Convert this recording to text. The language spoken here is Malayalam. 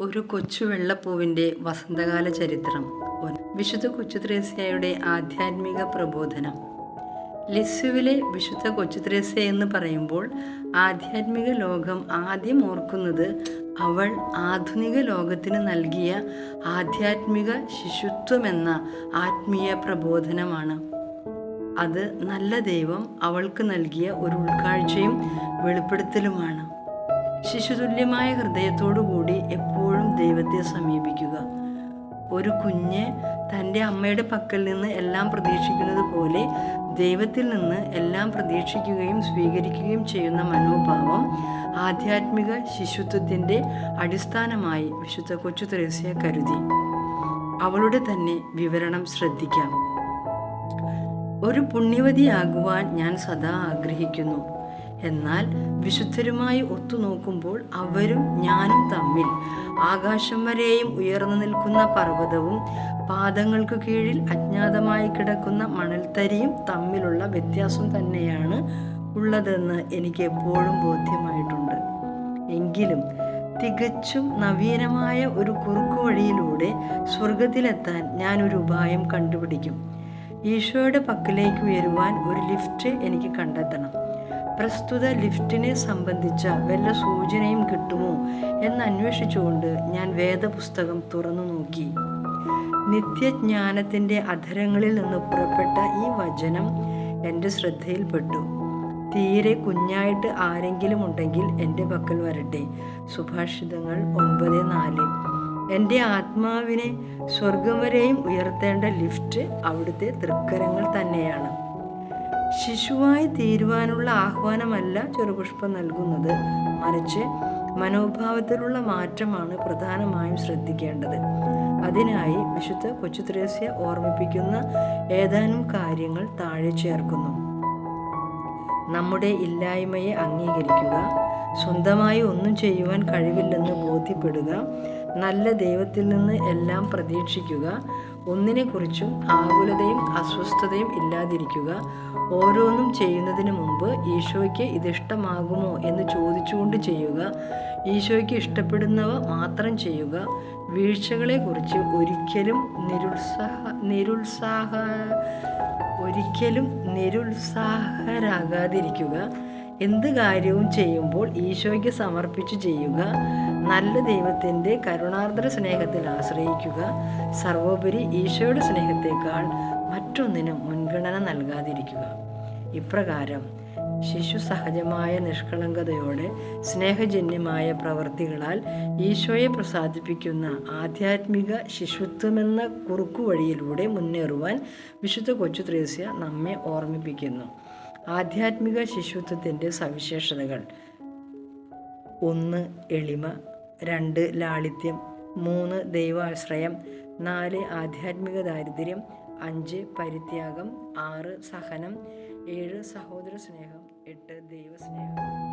ഒരു കൊച്ചു വെള്ളപ്പൂവിന്റെ വസന്തകാല ചരിത്രം. വിശുദ്ധ കൊച്ചു ത്രേസ്യയുടെ ആധ്യാത്മിക പ്രബോധനം. ലിസ്സുവിലെ വിശുദ്ധ കൊച്ചു ത്രേസ്യ എന്ന് പറയുമ്പോൾ ആധ്യാത്മിക ലോകം ആദ്യം ഓർക്കുന്നത് അവൾ ആധുനിക ലോകത്തിന് നൽകിയ ആധ്യാത്മിക ശിശുത്വമെന്ന ആത്മീയ പ്രബോധനമാണ്. അത് നല്ല ദൈവം അവൾക്ക് നൽകിയ ഒരു ഉൾക്കാഴ്ചയും വെളിപ്പെടുത്തലുമാണ്. ശിശുതുല്യമായ ഹൃദയത്തോടുകൂടി എപ്പോഴും ദൈവത്തെ സമീപിക്കുക. ഒരു കുഞ്ഞ് തന്റെ അമ്മയുടെ പക്കൽ നിന്ന് എല്ലാം പ്രതീക്ഷിക്കുന്നത് പോലെ ദൈവത്തിൽ നിന്ന് എല്ലാം പ്രതീക്ഷിക്കുകയും സ്വീകരിക്കുകയും ചെയ്യുന്ന മനോഭാവം ആധ്യാത്മിക ശിശുത്വത്തിന്റെ അടിസ്ഥാനമായി വിശുദ്ധ കൊച്ചു തെരേസ്യ കരുതി. അവളുടെ തന്നെ വിവരണം ശ്രദ്ധിക്കാം. ഒരു പുണ്യവതിയാകുവാൻ ഞാൻ സദാ ആഗ്രഹിക്കുന്നു. എന്നാൽ വിശുദ്ധരുമായി ഒത്തുനോക്കുമ്പോൾ അവരും ഞാനും തമ്മിൽ. ആകാശം വരെയും ഉയർന്നു നിൽക്കുന്ന പർവതവും പാദങ്ങൾക്ക് കീഴിൽ അജ്ഞാതമായി കിടക്കുന്ന മണൽത്തരിയും തമ്മിലുള്ള വ്യത്യാസം തന്നെയാണ് ഉള്ളതെന്ന് എനിക്ക് എപ്പോഴും ബോധ്യമായിട്ടുണ്ട്. എങ്കിലും തികച്ചും നവീനമായ ഒരു കുറുക്കു വഴിയിലൂടെ സ്വർഗത്തിലെത്താൻ ഞാൻ ഒരു ഉപായം കണ്ടുപിടിക്കും. ഈശോയുടെ പക്കലേക്ക് ഉയരുവാൻ ഒരു ലിഫ്റ്റ് എനിക്ക് കണ്ടെത്തണം. പ്രസ്തുത ലിഫ്റ്റിനെ സംബന്ധിച്ച വല്ല സൂചനയും കിട്ടുമോ എന്ന് അന്വേഷിച്ചുകൊണ്ട് ഞാൻ വേദപുസ്തകം തുറന്നു നോക്കി. നിത്യജ്ഞാനത്തിന്റെ അധരങ്ങളിൽ നിന്ന് പുറപ്പെട്ട ഈ വചനം എന്റെ ശ്രദ്ധയിൽപ്പെട്ടു. തീരെ കുഞ്ഞായിട്ട് ആരെങ്കിലും ഉണ്ടെങ്കിൽ എന്റെ പക്കൽ വരട്ടെ. സുഭാഷിതങ്ങൾ ഒൻപത് നാല്. എന്റെ ആത്മാവിനെ സ്വർഗം വരെയും ഉയർത്തേണ്ട ലിഫ്റ്റ് അവിടുത്തെ തൃക്കരങ്ങൾ തന്നെയാണ്. ശിശുവായി തീരുവാനുള്ള ആഹ്വാനമല്ല ചെറുപുഷ്പം നൽകുന്നത്. മറിച്ച് മനോഭാവത്തിലുള്ള മാറ്റമാണ് പ്രധാനമായും ശ്രദ്ധിക്കേണ്ടത്. അതിനായി വിശുദ്ധ കൊച്ചു ത്രേസ്യ ഓർമ്മിപ്പിക്കുന്ന ഏതാനും കാര്യങ്ങൾ താഴെ ചേർക്കുന്നു. നമ്മുടെ ഇല്ലായ്മയെ അംഗീകരിക്കുക സ്വന്തമായി ഒന്നും ചെയ്യുവാൻ കഴിവില്ലെന്ന് ബോധ്യപ്പെടുക നല്ല ദൈവത്തിൽ നിന്ന് എല്ലാം പ്രതീക്ഷിക്കുക ഒന്നിനെക്കുറിച്ചും ആകുലതയും അസ്വസ്ഥതയും ഇല്ലാതിരിക്കുക. ഓരോന്നും ചെയ്യുന്നതിന് മുമ്പ് ഈശോയ്ക്ക് ഇതിഷ്ടമാകുമോ എന്ന് ചോദിച്ചുകൊണ്ട് ചെയ്യുക. ഈശോയ്ക്ക് ഇഷ്ടപ്പെടുന്നവ മാത്രം ചെയ്യുക. വീഴ്ചകളെക്കുറിച്ച് ഒരിക്കലും നിരുത്സാഹ നിരുത്സാഹ ഒരിക്കലും നിരുത്സാഹരാകാതിരിക്കുക. എന്ത് കാര്യവും ചെയ്യുമ്പോൾ ഈശോയ്ക്ക് സമർപ്പിച്ച് ചെയ്യുക നല്ല ദൈവത്തിന്റെ കരുണാർദ്ര സ്നേഹത്തിൽ ആശ്രയിക്കുക സർവോപരി ഈശോയുടെ സ്നേഹത്തേക്കാൾ മറ്റൊന്നിനും മുൻഗണന നൽകാതിരിക്കുക. ഇപ്രകാരം ശിശു സഹജമായ നിഷ്കളങ്കതയോടെ സ്നേഹജന്യമായ പ്രവൃത്തികളാൽ ഈശോയെ പ്രസാദിപ്പിക്കുന്ന ആധ്യാത്മിക ശിശുത്വമെന്ന കുറുക്കുവഴിയിലൂടെ മുന്നേറുവാൻ വിശുദ്ധ കൊച്ചു ത്രേസ്യ നമ്മെ ഓർമ്മിപ്പിക്കുന്നു. ആധ്യാത്മിക ശിശുത്വത്തിന്റെ സവിശേഷതകൾ. ഒന്ന് എളിമ. രണ്ട് ലാളിത്യം. മൂന്ന് ദൈവാശ്രയം. നാല് ആധ്യാത്മിക ദാരിദ്ര്യം. അഞ്ച് പരിത്യാഗം. ആറ് സഹനം. ഏഴ് സഹോദര സ്നേഹം എട്ട് ദൈവസ്നേഹം.